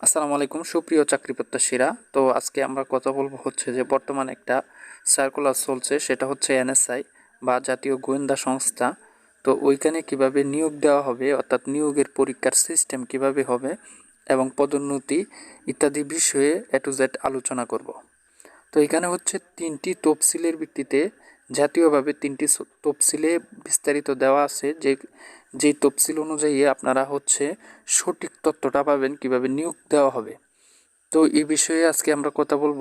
আসসালামু আলাইকুম, সুপ্রিয় চাকরি প্রত্যাশীরা। তো আজকে আমরা কথা বলব হচ্ছে যে বর্তমানে একটা সার্কুলার চলছে, সেটা হচ্ছে এনএসআই বা জাতীয় গোয়েন্দা সংস্থা। তো ওইখানে কীভাবে নিয়োগ দেওয়া হবে, অর্থাৎ নিয়োগের পরীক্ষার সিস্টেম কীভাবে হবে এবং পদোন্নতি ইত্যাদি বিষয়ে এ টু জেড আলোচনা করব। তো এখানে হচ্ছে তিনটি তফসিলের ভিত্তিতে জাতীয়ভাবে তিনটি তফসিলে বিস্তারিত দেওয়া আছে যে, যেই তফসিল অনুযায়ী আপনারা হচ্ছে সঠিক তথ্যটা পাবেন, কীভাবে নিয়োগ দেওয়া হবে। তো এই বিষয়ে আজকে আমরা কথা বলব।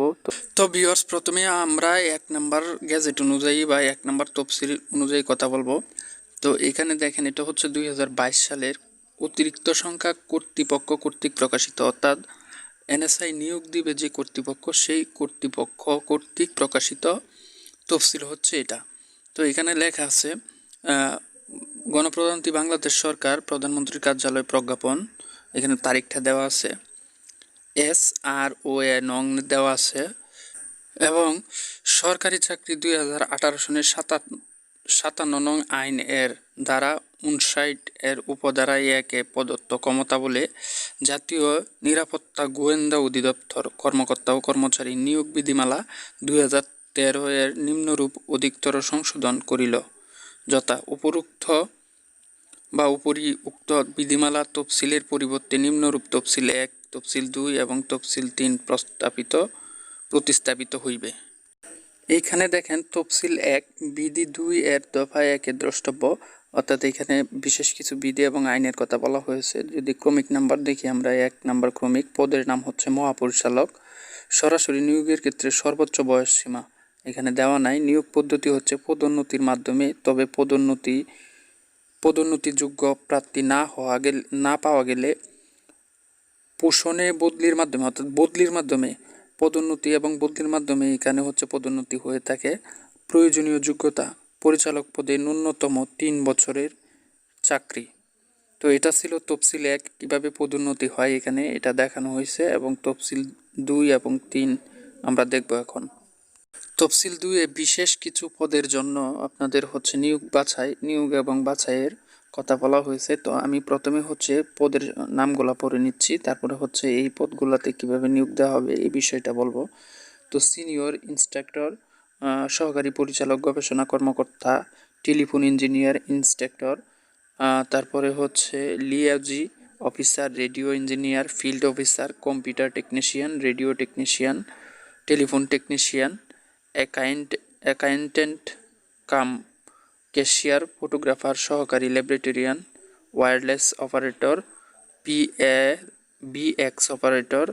তো ভিউয়ার্স প্রথমে আমরা এক নাম্বার গ্যাজেট অনুযায়ী বা এক নাম্বার তফসিল অনুযায়ী কথা বলব। তো এখানে দেখেন, এটা হচ্ছে দুই হাজার বাইশ সালের অতিরিক্ত সংখ্যা কর্তৃপক্ষ কর্তৃক প্রকাশিত, অর্থাৎ এনএসআই নিয়োগ দিবে যে কর্তৃপক্ষ, সেই কর্তৃপক্ষ কর্তৃক প্রকাশিত তফসিল হচ্ছে এটা। তো এখানে লেখা আছে গণপ্রজাতন্ত্রী বাংলাদেশ সরকার, প্রধানমন্ত্রীর কার্যালয় প্রজ্ঞাপন, এখানে তারিখটা দেওয়া আছে এস আর ও এ নং দেওয়া আছে, এবং সরকারি চাকরি দুই হাজার আঠারো সনের সাতাত সাতান্ন নং আইন এর দ্বারা উনষাট এর উপধারা একে প্রদত্ত ক্ষমতা বলে জাতীয় নিরাপত্তা গোয়েন্দা অধিদপ্তর কর্মকর্তা ও কর্মচারী নিয়োগ বিধিমালা দুই হাজার তেরো এর নিম্নরূপ অধিকতর সংশোধন করিল, যথা উপরোক্ত বা উপরি উক্ত বিধিমালা তফসিলের পরিবর্তে নিম্নরূপ তফসিল এক, তফসিল দুই এবং তফসিল তিন প্রস্তাবিত, প্রতিস্থাপিত হইবে। এইখানে দেখেন তফসিল এক, বিধি দুই এর দফা একের দ্রষ্টব্য, অর্থাৎ এখানে বিশেষ কিছু বিধি এবং আইনের কথা বলা হয়েছে। যদি ক্রমিক নাম্বার দেখি আমরা, এক নাম্বার ক্রমিক, পদের নাম হচ্ছে মহাপরিচালক। সরাসরি নিয়োগের ক্ষেত্রে সর্বোচ্চ বয়স সীমা এখানে দেওয়া নাই। নিয়োগ পদ্ধতি হচ্ছে পদোন্নতির মাধ্যমে, তবে পদোন্নতি, পদোন্নতিযোগ্য প্রার্থী না হওয়া গেলে, না পাওয়া গেলে পোষণে বদলির মাধ্যমে, অর্থাৎ বদলির মাধ্যমে পদোন্নতি এবং বদলির মাধ্যমে এখানে হচ্ছে পদোন্নতি হয়ে থাকে। প্রয়োজনীয় যোগ্যতা, পরিচালক পদে ন্যূনতম তিন বছরের চাকরি। তো এটা ছিল তফসিল এক, কীভাবে পদোন্নতি হয় এখানে এটা দেখানো হয়েছে এবং তফসিল দুই এবং তিন আমরা দেখব এখন। তফসিল দুয়ে বিশেষ কিছু পদের জন্য আপনাদের হচ্ছে নিয়োগ বাছাই, নিয়োগ এবং বাছাইয়ের কথা বলা হয়েছে। তো আমি প্রথমে হচ্ছে পদের নামগুলা পড়ে নিচ্ছি, তারপরে হচ্ছে এই পদগুলোতে কীভাবে নিয়োগ দেওয়া হবে এই বিষয়টা বলব। তো সিনিয়র ইন্সট্রাক্টর সহকারী পরিচালক, গবেষণা কর্মকর্তা, টেলিফোন ইঞ্জিনিয়ার ইন্সট্রাক্টর তারপরে হচ্ছে liaison officer, radio engineer, field officer, computer technician, radio technician, telephone technician account accountant cum cashier photographer সহকারী laboratorian wireless operator P A B X operator,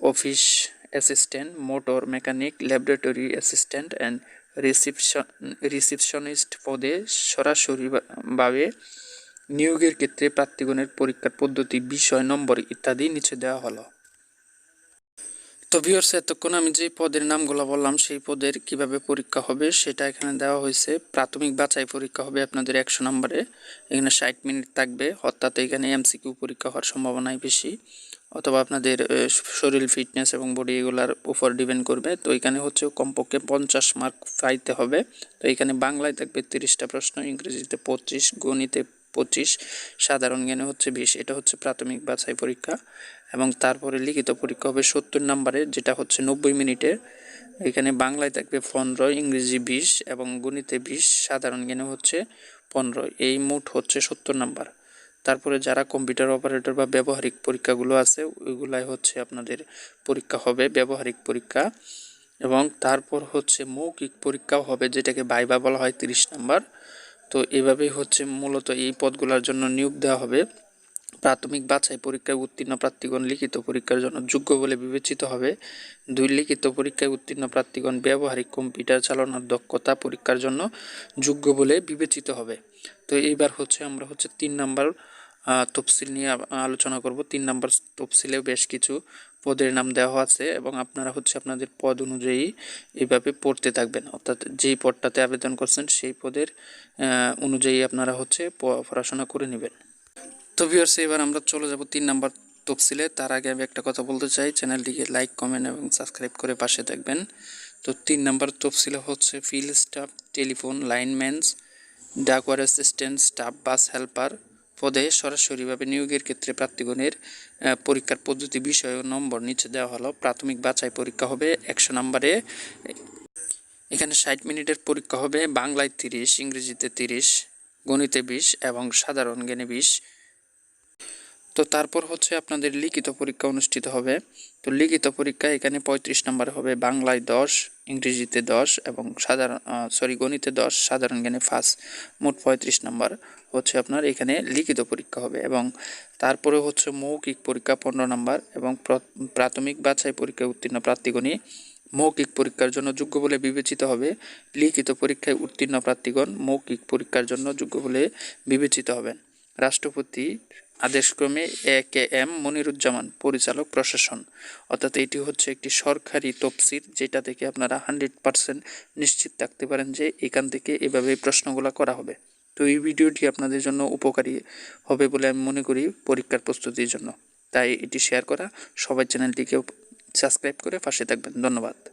office assistant, motor mechanic, laboratory assistant and reception receptionist পদে সরাসরিভাবে নিয়োগের ক্ষেত্রে প্রার্থীগণের পরীক্ষার পদ্ধতি, বিষয়, নম্বর ইত্যাদি নিচে দেওয়া হলো। তো ভিউয়ার্স এতক্ষণ আমি যে পদের নামগুলো বললাম, সেই পদের কীভাবে পরীক্ষা হবে সেটা এখানে দেওয়া হয়েছে। প্রাথমিক বাছাই পরীক্ষা হবে আপনাদের একশো নম্বরে। এখানে ষাট মিনিট থাকবে, অর্থাৎ এখানে এমসিকিউ পরীক্ষা হওয়ার সম্ভাবনাই বেশি। অথবা আপনাদের শরীর ফিটনেস এবং বডি এগুলার উপর ডিপেন্ড করবে। তো এখানে হচ্ছে কমপক্ষে পঞ্চাশ মার্ক পাইতে হবে। তো এখানে বাংলায় থাকবে তিরিশটা প্রশ্ন, ইংরেজিতে পঁচিশ, গণিতে পঁচিশ, সাধারণ জ্ঞানে হচ্ছে বিশ। এটা হচ্ছে প্রাথমিক বাছাই পরীক্ষা। এবং তারপরে লিখিত পরীক্ষা হবে সত্তর নম্বরের, যেটা হচ্ছে নব্বই মিনিটের। এখানে বাংলায় থাকবে পনেরো, ইংরেজি বিশ এবং গণিতে বিশ, সাধারণ জ্ঞানে হচ্ছে পনেরো। এই মোট হচ্ছে সত্তর নাম্বার। তারপরে যারা কম্পিউটার অপারেটর বা ব্যবহারিক পরীক্ষাগুলো আছে, ওইগুলাই হচ্ছে আপনাদের পরীক্ষা হবে, ব্যবহারিক পরীক্ষা। এবং তারপর হচ্ছে মৌখিক পরীক্ষাও হবে, যেটাকে ভাইবা বলা হয় তিরিশ নাম্বার। তো এভাবেই হচ্ছে মূলত এই পদগুলোর জন্য নিয়োগ দেওয়া হবে। প্রাথমিক বাছাই পরীক্ষায় উত্তীর্ণ প্রার্থীগণ লিখিত পরীক্ষার জন্য যোগ্য বলে বিবেচিত হবে। দুই, লিখিত পরীক্ষায় উত্তীর্ণ প্রার্থীগণ ব্যবহারিক কম্পিউটার চালানোর দক্ষতা পরীক্ষার জন্য যোগ্য বলে বিবেচিত হবে। তো এইবার হচ্ছে আমরা হচ্ছে তিন নাম্বার তফসিল নিয়ে আলোচনা করব। তিন নাম্বার তফসিলেও বেশ কিছু পদের নাম দেওয়া আছে এবং আপনারা হচ্ছে আপনাদের পদ অনুযায়ী এইভাবে পড়তে থাকবেন। অর্থাৎ যেই পদটাতে আবেদন করছেন সেই পদের অনুযায়ী আপনারা হচ্ছে পড়াশোনা করে নেবেন। তো ভিউয়ার্স এবার আমরা চলে যাব তিন নাম্বার তফসিলে। তার আগে আমি একটা কথা বলতে চাই, চ্যানেলটিকে লাইক কমেন্ট এবং সাবস্ক্রাইব করে পাশে থাকবেন। তো তিন নাম্বার তফসিলে হচ্ছে ফিল্ড স্টাফ টেলিফোন লাইনম্যানস ডাকওয়ার অ্যাসিস্ট্যান্ট স্টাফ বাস হেল্পার পদে সরাসরিভাবে নিয়োগের ক্ষেত্রে প্রার্থীগণের পরীক্ষার পদ্ধতি, বিষয় ও নম্বর নিচে দেওয়া হলো। প্রাথমিক বাছাই পরীক্ষা হবে একশো নম্বরে। এখানে ষাট মিনিটের পরীক্ষা হবে, বাংলায় তিরিশ, ইংরেজিতে তিরিশ, গণিতে বিশ এবং সাধারণ জ্ঞানে বিশ। তো তারপর হচ্ছে আপনাদের লিখিত পরীক্ষা অনুষ্ঠিত হবে। তো লিখিত পরীক্ষা এখানে পঁয়ত্রিশ নম্বর হবে, বাংলায় দশ, ইংরেজিতে দশ এবং সাধারণ সরি গণিতে দশ, সাধারণ জ্ঞানে ফার্স্ট মোট পঁয়ত্রিশ নম্বর হচ্ছে আপনার এখানে লিখিত পরীক্ষা হবে এবং তারপরে হচ্ছে মৌখিক পরীক্ষা পনেরো নম্বর এবং প্র- প্রাথমিক বাছাই পরীক্ষায় উত্তীর্ণ প্রার্থীগণই মৌখিক পরীক্ষার জন্য যোগ্য বলে বিবেচিত হবে। লিখিত পরীক্ষায় উত্তীর্ণ প্রার্থীগণ মৌখিক পরীক্ষার জন্য যোগ্য বলে বিবেচিত হবেন। রাষ্ট্রপতি আদেশক্রমে এ কে এম মনিরুজ্জামান পরিচালক প্রশাসন। অর্থাৎ এটি হচ্ছে একটি সরকারি তফসির যেটা থেকে আপনারা হান্ড্রেড পারসেন্ট নিশ্চিত থাকতে পারেন যে এখান থেকে এভাবে প্রশ্নগুলো করা হবে। তো এই ভিডিওটি আপনাদের জন্য উপকারী হবে বলে আমি মনে করি পরীক্ষার প্রস্তুতির জন্য। তাই এটি শেয়ার করা। সবাই চ্যানেলটিকে সাবস্ক্রাইব করে পাশে থাকবেন। ধন্যবাদ।